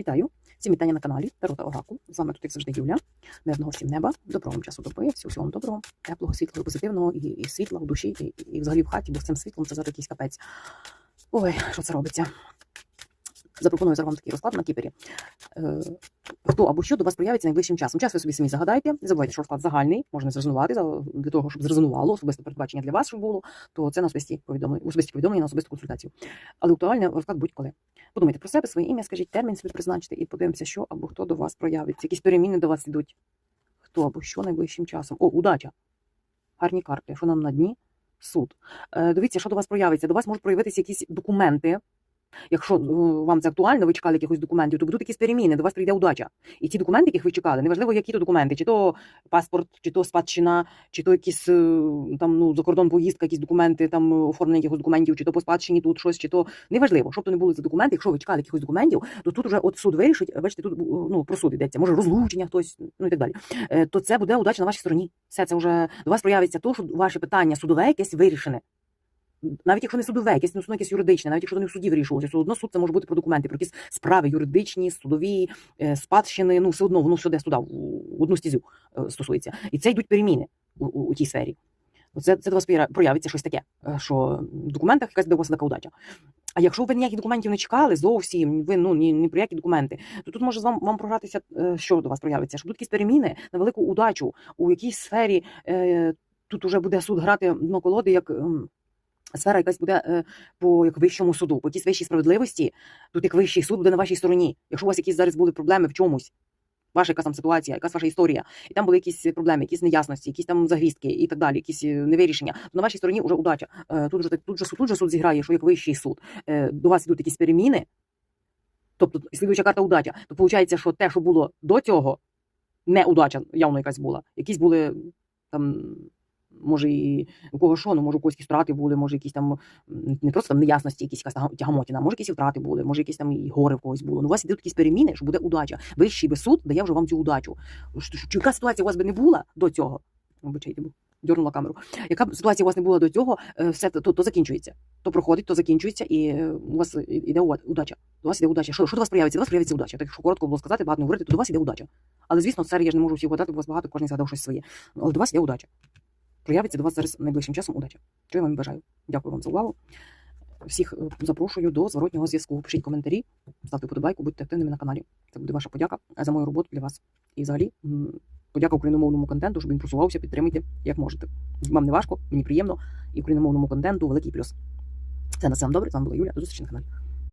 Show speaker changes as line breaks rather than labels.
Вітаю! Всім вітання на каналі Тарота Оракул. З вами тут, як завжди, Юля. Мирного всім неба, доброго вам часу доби, всього вам доброго, теплого, світлого, позитивного і, і світла в душі, і, і взагалі в хаті, бо з цим світлом це зараз якийсь капець. Ой, що це робиться? Запропоную зараз вам такий розклад на кіпері. Е, хто або що до вас проявиться найближчим часом. Час ви собі самі загадайте. Не забувайте, що розклад загальний, можна зрезонувати для того, щоб зрезонувало особисте передбачення для вас, щоб було, то це на особисті повідомлення, особисті повідомлення на особисту консультацію. Але актуальний розклад будь-коли. Подумайте про себе, своє ім'я, скажіть термін собі призначте і подивимося, що або хто до вас проявиться. Якісь переміни до вас йдуть. Хто або що найближчим часом. О, удача. Гарні карти. Що нам на дні? Суд. Е, дивіться, що до вас проявиться. До вас можуть проявитися якісь документи. Якщо е, вам це актуально, ви чекали якихось документів, то будуть якісь переміни, до вас прийде удача. І ті документи, яких ви чекали, неважливо, які то документи, чи то паспорт, чи то спадщина, чи то якісь е, там ну за кордон поїздка, якісь документи, там е, оформлення якихось документів, чи то по спадщині тут щось, чи то неважливо, щоб то не були за документи. Якщо ви чекали якихось документів, то тут уже от суд вирішить. Бачите, тут ну про суд йдеться, може розлучення хтось, ну і так далі. То це буде удача на вашій стороні. Все це вже до вас проявиться то, що ваше питання судове якесь вирішене. Навіть якщо не судове, якесь ну, якесь юридичне, навіть якщо не в суді вирішувалося, все одно суд це може бути про документи, про якісь справи юридичні, судові, е, спадщини. Ну все одно воно сюди, в одну стізю е, стосується. І це йдуть переміни у, у, у тій сфері. Це, це до вас проявиться щось таке, е, що в документах якась буде у вас така удача. А якщо ви ніяких документів не чекали зовсім, ви ну ні, ні про які документи, то тут може вам, вам програтися, що до вас проявиться, що будуть якісь переміни на велику удачу у якійсь сфері. Тут уже буде суд грати дно колоди, як. Сфера якась буде е, по як вищому суду, по якійсь вищій справедливості, тут як вищий суд буде на вашій стороні. Якщо у вас якісь зараз були проблеми в чомусь, ваша якась там ситуація, якась ваша історія, і там були якісь проблеми, якісь неясності, якісь там загвіздки і так далі, якісь е, невирішення, то на вашій стороні вже удача. Тут же тут же тут же суд зіграє, що як вищий суд. Е, До вас йдуть якісь переміни, тобто слідуюча карта удача. То виходить, що те, що було до цього, не удача явно якась була. Якісь були там. Може, і у кого що, ну може у когось якісь втрати були, може якісь там не просто там неясності, якісь якась там тягамотіна, може якісь втрати були, може якісь там і гори в когось було. Ну, у вас ідуть якісь переміни, що буде удача. Вищий би суд дає вже вам цю удачу. Що, що, яка ситуація у вас би не була до цього? Вибачайте, дьорнула камеру. Яка б ситуація у вас не була до цього, е, все то, то закінчується. То проходить, то закінчується, і е, у вас іде удача. До вас іде удача. Що, що до вас проявиться? До вас проявиться удача. Так якщо коротко було сказати, багато говорити, то до вас іде удача. Але звісно, це я ж не можу всіх гадати, бо у вас багато, кожен згадав щось своє. Але до вас іде удача. Проявиться до вас зараз найближчим часом удача. Що я вам бажаю. Дякую вам за увагу. Всіх е, запрошую до зворотнього зв'язку. Пишіть коментарі, ставте подобайку, будьте активними на каналі. Це буде ваша подяка за мою роботу для вас. І взагалі, подяка україномовному контенту, щоб він просувався, підтримуйте, як можете. Вам не важко, мені приємно, і україномовному контенту великий плюс. Це на все добре. З вами була Юля. До зустрічі на каналі.